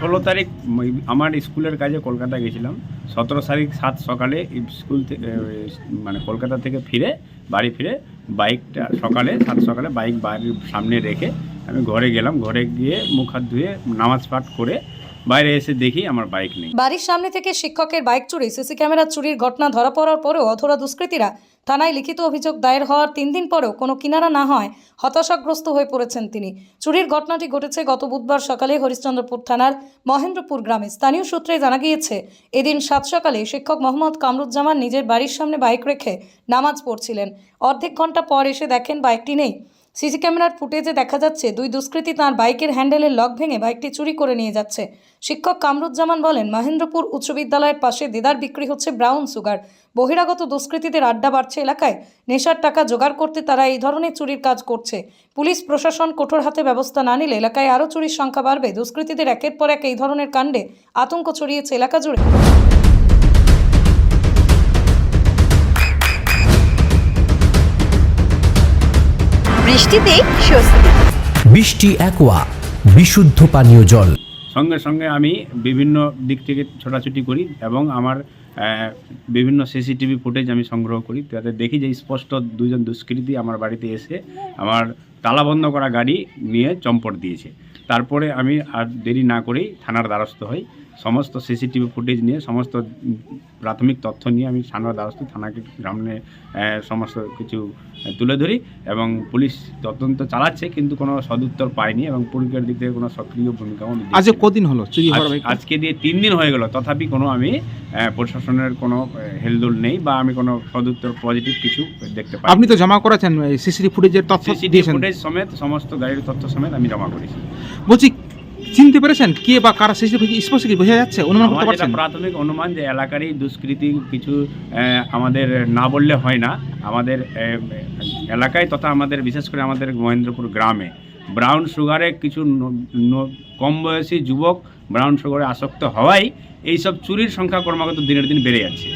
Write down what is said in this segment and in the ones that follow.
ষোলো তারিখ আমার স্কুলের কাজে কলকাতা গেছিলাম। সতেরো তারিখ সাত সকালে স্কুল থেকে মানে কলকাতা থেকে ফিরে, বাড়ি ফিরে, বাইকটা সকালে, সাত সকালে বাইক বাড়ির সামনে রেখে আমি ঘরে গেলাম। ঘরে গিয়ে মুখ হাত ধুয়ে নামাজ পাঠ করে বাইরে এসে দেখি আমার বাইক নেই। বাড়ির সামনে থেকে শিক্ষকের বাইক চুরি, সিসি ক্যামেরা চুরির ঘটনা ধরা পড়ার পরেও অধরা দুষ্কৃতীরা থানায় লিখিত অভিযোগ দায়ের হওয়ার তিন দিন পরেও কোনো কিনারা না হয় হতাশাগ্রস্ত হয়ে পড়েছেন তিনি। চুরির ঘটনাটি ঘটেছে গত বুধবার সকালে হরিশ্চন্দ্রপুর থানার মহেন্দ্রপুর গ্রামে। স্থানীয় সূত্রে জানা গিয়েছে, এদিন সাত সকালে শিক্ষক মোহাম্মদ কামরুজ্জামান নিজের বাড়ির সামনে বাইক রেখে নামাজ পড়ছিলেন। অর্ধেক ঘণ্টা পর এসে দেখেন বাইকটি নেই। সিসি ক্যামেরার ফুটেজে দেখা যাচ্ছে দুই দুষ্কৃতী তাঁর বাইকের হ্যান্ডেলের লক ভেঙে বাইকটি চুরি করে নিয়ে যাচ্ছে। শিক্ষক কামরুজ্জামান বলেন, মহেন্দ্রপুর উচ্চ বিদ্যালয়ের পাশে দেদার বিক্রি হচ্ছে ব্রাউন সুগার। বহিরাগত দুষ্কৃতীদের আড্ডা বাড়ছে এলাকায়। নেশার টাকা জোগাড় করতে তারা এই ধরনের চুরির কাজ করছে। পুলিশ, প্রশাসন কঠোর হাতে ব্যবস্থা না নিলে এলাকায় আরও চুরির সংখ্যা বাড়বে। দুষ্কৃতীদের একের পর এক এই ধরনের কাণ্ডে আতঙ্ক ছড়িয়েছে এলাকা জুড়ে। বৃষ্টিতে স্বস্তি। বৃষ্টি অ্যাকোয়া বিশুদ্ধ পানীয় জল। সঙ্গে সঙ্গে আমি বিভিন্ন দিক থেকে ছোটাছুটি করি এবং আমার বিভিন্ন সিসিটিভি ফুটেজ আমি সংগ্রহ করি। তাতে দেখি যে স্পষ্ট দুজন দুষ্কৃতী আমার বাড়িতে এসে আমার তালাবন্ধ করা গাড়ি নিয়ে চম্পট দিয়েছে। তারপরে আমি আর দেরি না করেই থানার দ্বারস্থ হই। সমস্ত সিসিটিভি ফুটেজ নিয়ে সমস্ত প্রাথমিক তথ্য নিয়ে আমি থানার দ্বারস্থ থানাকে গ্রামে সমস্ত কিছু তুলে ধরি এবং পুলিশ তদন্ত চালাচ্ছে কিন্তু কোনো সদুত্তর পায়নি এবং পুলিশের দিক থেকে কোনো সক্রিয় ভূমিকাও আমি আজ দেখছি না। কদিন হলো? চুরি আজকে দিয়ে তিন দিন হয়ে গেল। তথাপি কোনো আমি প্রশাসনের কোনো হেলদোল নেই বা আমি কোনো সদুত্তর পজিটিভ কিছু দেখতে পাই আপনি তো জমা করেছেন সিসিটিভি ফুটেজের তথ্য ফুটেজ সমেত সমস্ত গাড়ির তথ্য সমেত আমি জমা করেছি। বলছি চিনতে পেরেছেন কে বা কারা সিসিটিভি স্পষ্ট কি বোঝা যাচ্ছে? অনুমান করতে পারছেন? প্রাথমিক অনুমান যে এলাকারই দুষ্কৃতি কিছু আমাদের না বললে হয় না। আমাদের এলাকায় তথা আমাদের বিশেষ করে আমাদের মহেন্দ্রপুর গ্রামে ব্রাউন সুগারে কিছু কম বয়সী যুবক ব্রাউন সুগারে আসক্ত হওয়ায় এইসব চুরির সংখ্যা ক্রমাগত দিনের দিন বেড়ে যাচ্ছে।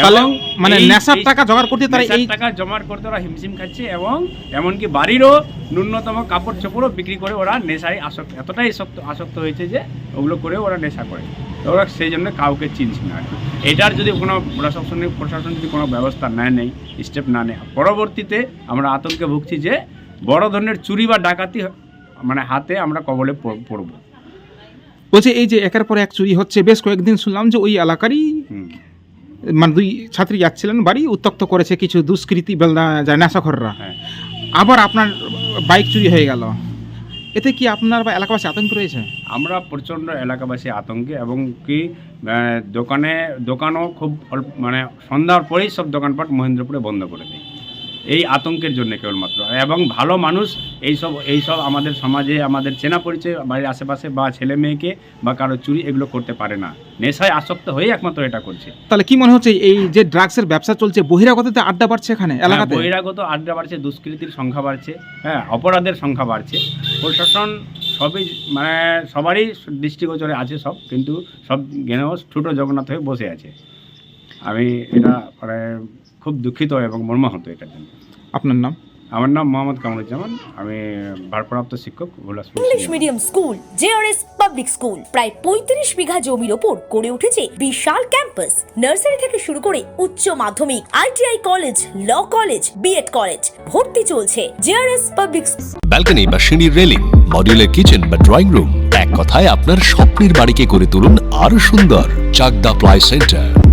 এবং মানে নেশার টাকা জোগাড় করতে তারা এই টাকা জমা করতে ওরা হিমশিম খাচ্ছে এবং এমনকি বাড়িরও ন্যূনতম কাপড় চোপড়ও বিক্রি করে ওরা নেশায় আসক্ত এতটাই আসক্ত হয়েছে যে ওগুলো করে ওরা নেশা করে। তো ওরা সেই জন্য কাউকে চিনছে না এটার যদি কোনো প্রশাসনিক প্রশাসন যদি কোনো ব্যবস্থা নেয় নেই স্টেপ না নেয় পরবর্তীতে আমরা আতঙ্কে ভুগছি যে বড় ধরনের চুরি বা ডাকাতি মানে হাতে আমরা কবলে পড়- পড়ব। বলছে এই যে একের পর এক চুরি হচ্ছে বেশ কয়েকদিন শুনলাম যে ওই এলাকারই। মানে দুই ছাত্রী যাচ্ছিলেন বাড়ি উত্তক্ত করেছে কিছু দুষ্কৃতি বেলদা যায় নেশাখররা। হ্যাঁ। আবার আপনার বাইক চুরি হয়ে গেল। এতে কি আপনার বা এলাকাবাসী আতঙ্ক রয়েছে? আমরা প্রচণ্ড এলাকাবাসী আতঙ্কে এবং কি দোকানে দোকানও খুব অল্প মানে সন্ধ্যার পরেই সব দোকানপাট মহেন্দ্রপুরে বন্ধ করে দেয়। এই আতঙ্কের জন্য কেবলমাত্র। এবং ভালো মানুষ এইসব এইসব আমাদের সমাজে আমাদের চেনা পরিচয় বাড়ির আশেপাশে বা ছেলে মেয়েকে বা কারও চুরি এগুলো করতে পারে না। নেশায় আসক্ত হয়ে একমাত্র এটা করছে। তাহলে কি মনে হচ্ছে এই যে ড্রাগসের ব্যবসা চলছে বহিরাগততে আড্ডা বাড়ছে এখানে হ্যাঁ, এলাকাতে? বহিরাগত আড্ডা বাড়ছে দুষ্কৃতির সংখ্যা বাড়ছে হ্যাঁ অপরাধের সংখ্যা বাড়ছে। প্রশাসন সবই মানে সবারই দৃষ্টিগোচরে আছে সব কিন্তু সব জ্ঞানেও ছোটো জগন্নাথ হয়ে বসে আছে। আমি এটা মানে খুব দুঃখিত এবং মর্মাহত এটার জন্য আপনার নাম? আমার নাম মোহাম্মদ কামরুজ্জামান আমি ভারপ্রাপ্ত শিক্ষক English medium school JRS public school প্রায় পঁয়ত্রিশ বিঘা জমির ওপর গড়ে উঠেছে বিশাল ক্যাম্পাস নার্সারি থেকে শুরু করে উচ্চ মাধ্যমিক ITI college law college BEd college ভর্তি চলছে জেআরএস পাবলিক ব্যালকনি বা সিঁড়ির রেলিং মডিউলার কিচেন বা ড্রয়িং রুম এক কথায় আপনার স্বপ্নের বাড়িকে করে তুলুন আরও সুন্দর Chakda ply centre.